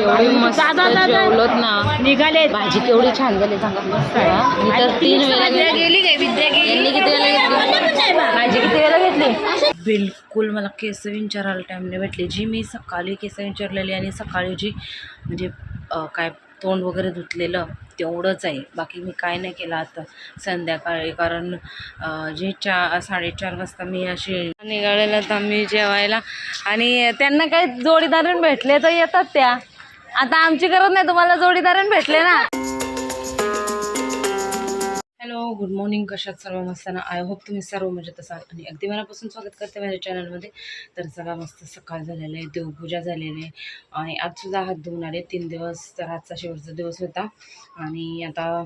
एवढी मस्त जेवलोत ना. निघाले. भाजी केवढी छान झाली सांगा. मी तर तीन वेळा गेली काय? विद्या यांनी किती वेळा घेतली? भाजी किती वेळा घेतली? बिलकुल मला केस विंचारायला टाईम नाही भेटली. जी मी सकाळी केस विंचारलेली आणि सकाळी जी म्हणजे काय तोंड वगैरे धुतलेलं तेवढंच आहे. बाकी मी काय नाही केलं आता संध्याकाळी. कारण जे चा साडेचार वाजता मी अशी निघालेलं तर मी जेवायला. आणि त्यांना काही जोडीदारण भेटले तर येतात त्या. आता आमची गरज नाही तुम्हाला जोडीदारण भेटले ना. हॅलो गुड मॉर्निंग कशात सर्व मस्त ना? आय होप तुम्ही सर्व म्हणजे मजेत असाल आणि अगदी मनापासून स्वागत करते माझ्या चॅनलमध्ये तर चला मस्त सकाळ झालेलं आहे देवपूजा झालेली आहे. आणि आजसुद्धा हात धुवून आले. तीन दिवस तर आजचा शेवटचा दिवस होता. आणि आता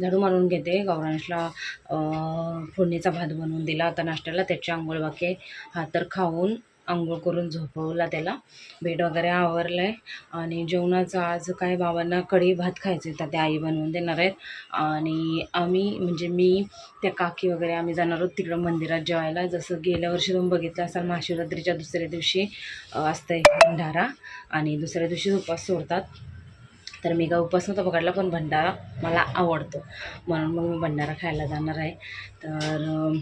झाडू मारून घेते. गौरांशला फोडणीचा भात बनवून दिला. आता नाश्त्याला त्याची आंघोळ बाकी हा तर खाऊन आंघोळ करून झोपवला त्याला. बेड वगैरे आवरलं आहे आणि जेवणाचं आज काय बाबांना कढी भात खायचं आहे तर त्या आई बनवून देणार आहेत. आणि आम्ही म्हणजे मी त्या काकी वगैरे आम्ही जाणार आहोत तिकडं मंदिरात जेवायला. जसं गेल्या वर्षी तुम्ही बघितलं असाल महाशिवरात्रीच्या दुसऱ्या दिवशी असतं असतं भंडारा. आणि दुसऱ्या दिवशी उपवास सोडतात. तर मी काय उपास नव्हता पकडला पण भंडारा मला आवडतो. म्हणून मग मी भंडारा खायला जाणार आहे. तर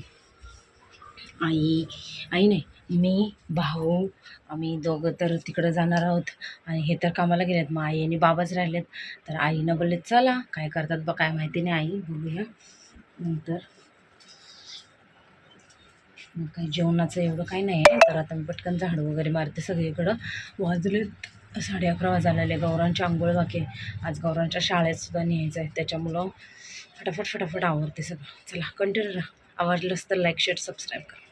आई आई नाही. मी भाऊ आम्ही दोघं तर तिकडं जाणार आहोत. आणि हे तर कामाला गेलेत. मग आई आणि बाबाच राहिलेत. तर आईनं बोलले चला काय करतात बा काय माहिती नाही आई बोलूया. नंतर मग काही जेवणाचं एवढं काही नाही आहे. तर आता मी पटकन झाडं वगैरे मारते सगळीकडं. वाजलेत साडे अकरा वाजायला गौरांची आंघोळ बाकी आज गौरांच्या शाळेत सुद्धा न्यायचं आहे. त्याच्यामुळं फटाफट फटाफट आवडते सगळं. चला कंटिन्यू राहा. आवडलंच तर लाईक शेअर सबस्क्राईब करा.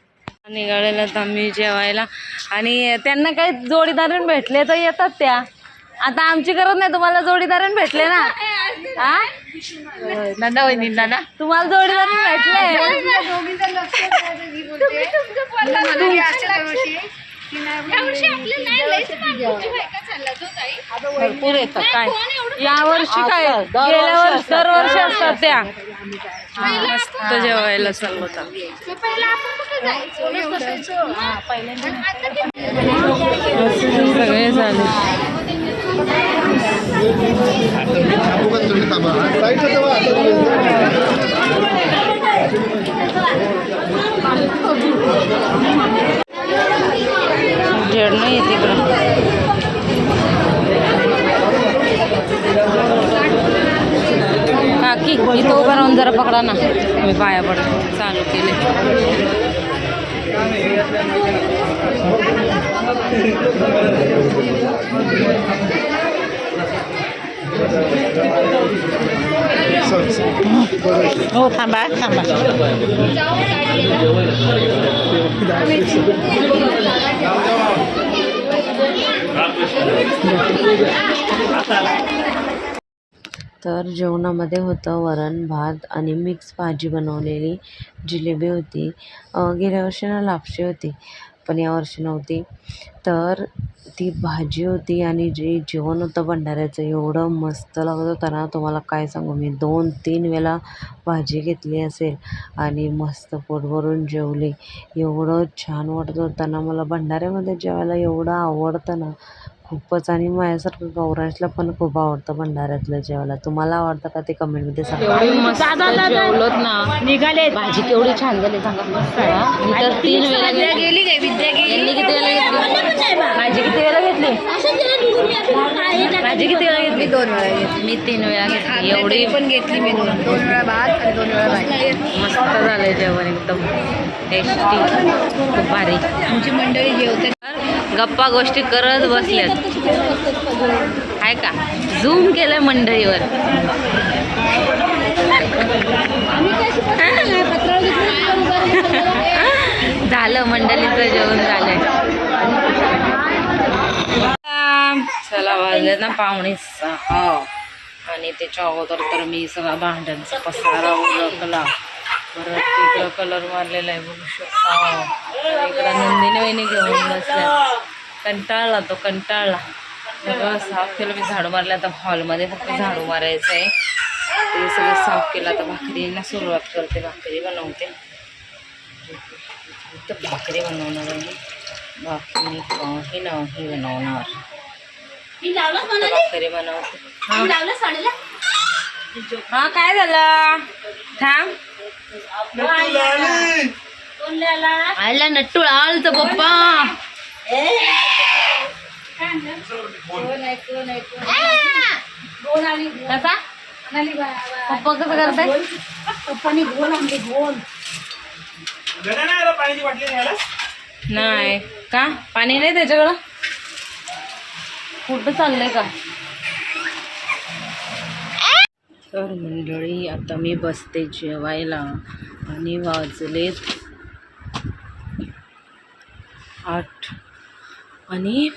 निघालेलं तर आम्ही जेवायला. आणि त्यांना काही जोडीदारण भेटले तर येतात त्या. आता आमची गरज नाही तुम्हाला जोडीदारण भेटले ना? हा नंदा वहिनी नाना. तुम्हाला जोडीदारण भेटले. भरपूर येतात काय? या वर्षी काय? गेल्या वर्षी दरवर्षी असतात त्या. मस्त. जेवायला चालू होता सगळे झाले जेड नाही येते काकी इथं उभं राहून जरा पकडा ना. मी पाया पडतो. चालू केले हो थांबा थांबा तर जेवणामध्ये होतं वरण भात आणि मिक्स भाजी बनवलेली जिलेबी होती. गेल्या वर्षी ना लापशी होती पण यावर्षी नव्हती. तर ती भाजी होती आणि जे जेवण होतं भंडाऱ्याचं एवढं मस्त लागत होतं ना तुम्हाला काय सांगू? मी दोन तीन वेळा भाजी घेतली असेल आणि मस्त पोट भरून जेवले. एवढं छान वाटत होतं ना मला भंडाऱ्यामध्ये जेवायला एवढं आवडतं ना खूपच आणि माझ्यासारखं गौरांशला पण खूप आवडतं भंडाऱ्यातलं जेवायला. तुम्हाला आवडतं का ते कमेंटमध्ये सांगा. जेवलोत ना. निघाले. भाजी केवढी छान झाली. सांगा मस्त मी तर तीन वेळा गेली काय? विद्या यांनी किती वेळा घेतली? भाजी किती वेळा घेतली? भाजी किती वेळा घेतली? दोन वेळा घेतली. मी तीन वेळा घेतली. एवढी पण घेतली मी दोन. दोन वेळा भात आणि दोन वेळा भाजी. मस्त झालंय जेवण एकदम. टेस्टी खूप भारी. आमची मंडळी जेवते. गप्पा गोष्टी करत बसल्यात आहे का? झूम केलंय मंडळीवर. झालं मंडळीचं जेवण झालंय. चला वाजले ना पाहुणे सहा. आणि त्याच्या अगोदर तर मी सगळा भांड्यांचा पसारा ओळखला परत इकडं कलर मारलेला आहे बघू शकता. इकडं नंदिनी वहिनी घेऊन बसल्या. कंटाळला तो कंटाळला. सगळं साफ केलं मी झाडू मारलं. आता हॉलमध्ये फक्त झाडू मारायचं आहे. ते सगळं साफ केलं. आता भाकरीला सुरुवात करते. भाकरी बनवते. तर भाकरी बनवणार आहे. भाकरी काही नाही बनवणार. भाकरी बनवते. हा काय झालं? थांब. आला नट्टू आलत पप्पा. कसा? पप्पा कसं करताय? पप्पानी आणले न्यायला नाही. का? पाणी नाही त्याच्याकडं? कुठं चाललंय का? तर मंडळी आता मी बसते जेवायला. आणि वाजलेत आठ. आणि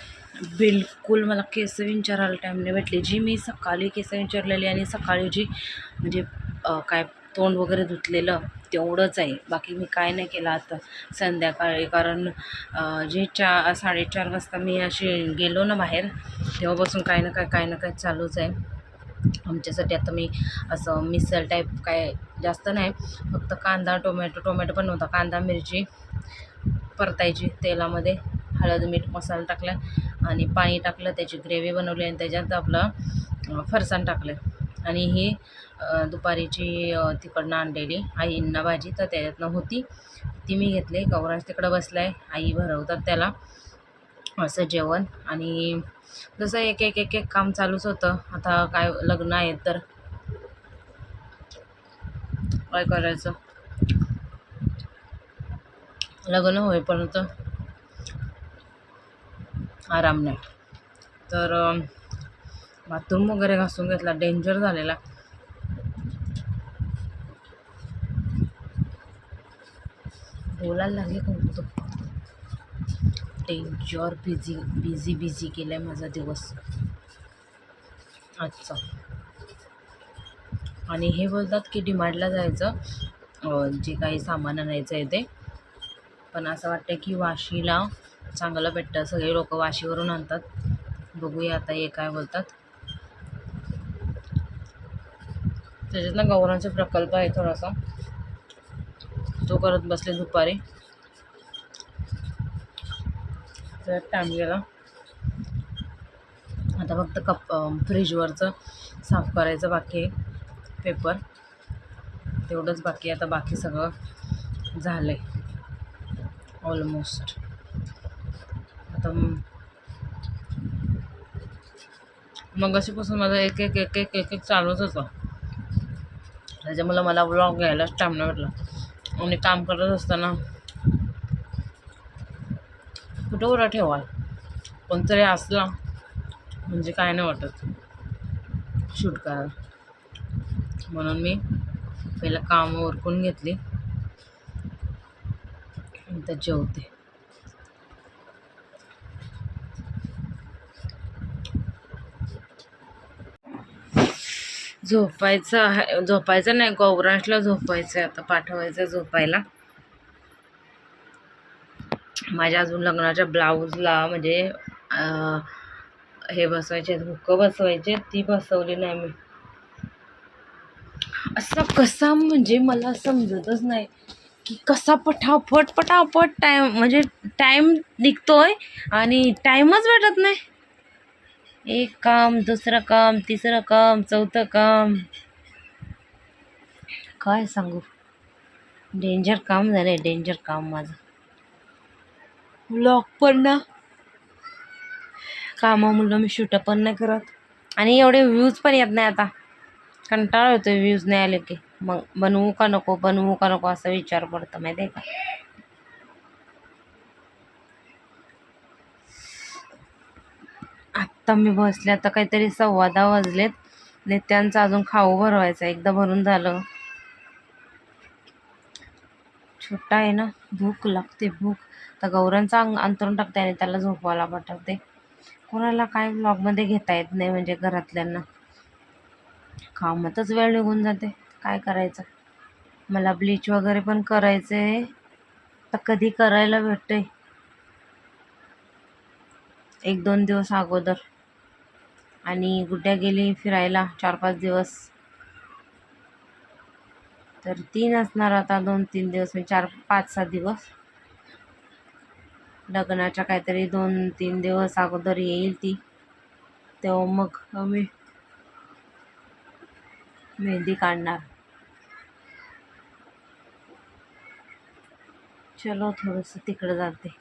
बिलकुल मला केस विंचारायला टाईम नाही भेटले. जी मी सकाळी केस विंचारलेली आणि सकाळी जी म्हणजे काय तोंड वगैरे धुतलेलं तेवढंच आहे. बाकी मी काय नाही केलं आता संध्याकाळी. कारण जे चा साडेचार वाजता मी अशी गेलो ना बाहेर तेव्हापासून काही ना काय काही ना काय चालूच आहे. आमच्यासाठी आता मी असं मिसळ टाईप काय जास्त नाही. फक्त कांदा टोमॅटो टोमॅटो पण नव्हता. कांदा मिरची परतायची तेलामध्ये. हळद मीठ मसाला टाकला आणि पाणी टाकलं त्याची ग्रेव्ही बनवली आणि त्याच्यात आपलं फरसाण टाकलं. आणि ही दुपारीची तिकडनं आणलेली आईंना भाजी तर त्याच्यातनं होती. ती मी घेतली. गौराज तिकडं बसला आहे आई भरवतात त्याला. असं जेवण. आणि जसं एक एक एक एक काम चालूच होतं. आता काय लग्न आहे तर. काय करायचं? लग्न होईपर्यंत आराम नाही. तर बाथरूम वगैरे घासून घेतला. डेंजर झालेला. बोलायला लागले कोण तो डेंजर बिझी बिझी बिझी केला आहे माझा दिवस. आजचा. आणि हे बोलतात की डिमार्टला जायचं. जे काही सामान आणायचं आहे ते. पण असं वाटतं की वाशीला चांगलं भेटतं. सगळे लोक वाशीवरून आणतात. बघूया आता हे काय बोलतात. त्याच्यातला गौरांचा प्रकल्प आहे थोडासा. तो करत बसले दुपारी. त्यात टाईम गेला आता फक्त कप फ्रीजवरचं साफ करायचं बाकी आहे. पेपर तेवढंच बाकी आता बाकी सगळं झालं आहे ऑलमोस्ट आता मग अशीपासून माझं एक एक एक एक एक एक चालूच होतं. त्याच्यामुळं मला व्लॉग घ्यायलाच टाईम नाही भेटला. आणि काम करत असताना कुठं कुठं ठेवाल? कोणतरी असला म्हणजे काय नाही वाटत. शूट करायला. म्हणून मी पहिलं काम ओरकून घेतली. नंतर जेवते. झोपायचं आहे झोपायचं नाही गौरांशला झोपायचं आहे आता पाठवायचं झोपायला. माझ्या अजून लग्नाच्या ब्लाऊजला म्हणजे हे बसवायचे हुक्क बसवायचे ती बसवली नाही मी. असा कसा म्हणजे मला समजतच नाही की कसा पटापट पटापट टाईम म्हणजे टाईम निघतोय आणि टाईमच भेटत नाही. एक काम दुसरं काम तिसरं काम चौथं काम. काय सांगू? डेंजर काम झालंय डेंजर काम माझं. व्लॉग पण ना. कामामुळं मी शूट पण नाही करत. आणि एवढे व्ह्यूज पण येत नाही आता. कंटाळा येतो व्ह्यूज नाही आले की. मग बनवू का नको बनवू का नको असा विचार पडतो माहिती आहे का? आत्ता मी बसले आता काहीतरी सव्वा दहा वाजलेत. त्यांचं अजून खाऊ भरवायचं एकदा भरून झालं. सुट्टा आहे ना भूक लागते भूक. तर गौरांचा अंग अंतरून टाकते आणि त्याला झोपवायला पाठवते. कोणाला काय ब्लॉगमध्ये घेता येत नाही म्हणजे घरातल्यांना. कामातच वेळ निघून जाते. काय करायचं? मला ब्लीच वगैरे पण करायचं आहे तर कधी करायला भेटते? एक दोन दिवस अगोदर. आणि गुड्ड्या गेली फिरायला चार पाच दिवस. तर तीन असणार आता दोन तीन दिवस म्हणजे चार पाच सहा दिवस. लग्नाच्या काहीतरी दोन तीन दिवस अगोदर येईल ती. तेव्हा मग आम्ही मेहंदी काढणार. चलो थोडंसं तिकडं जाते.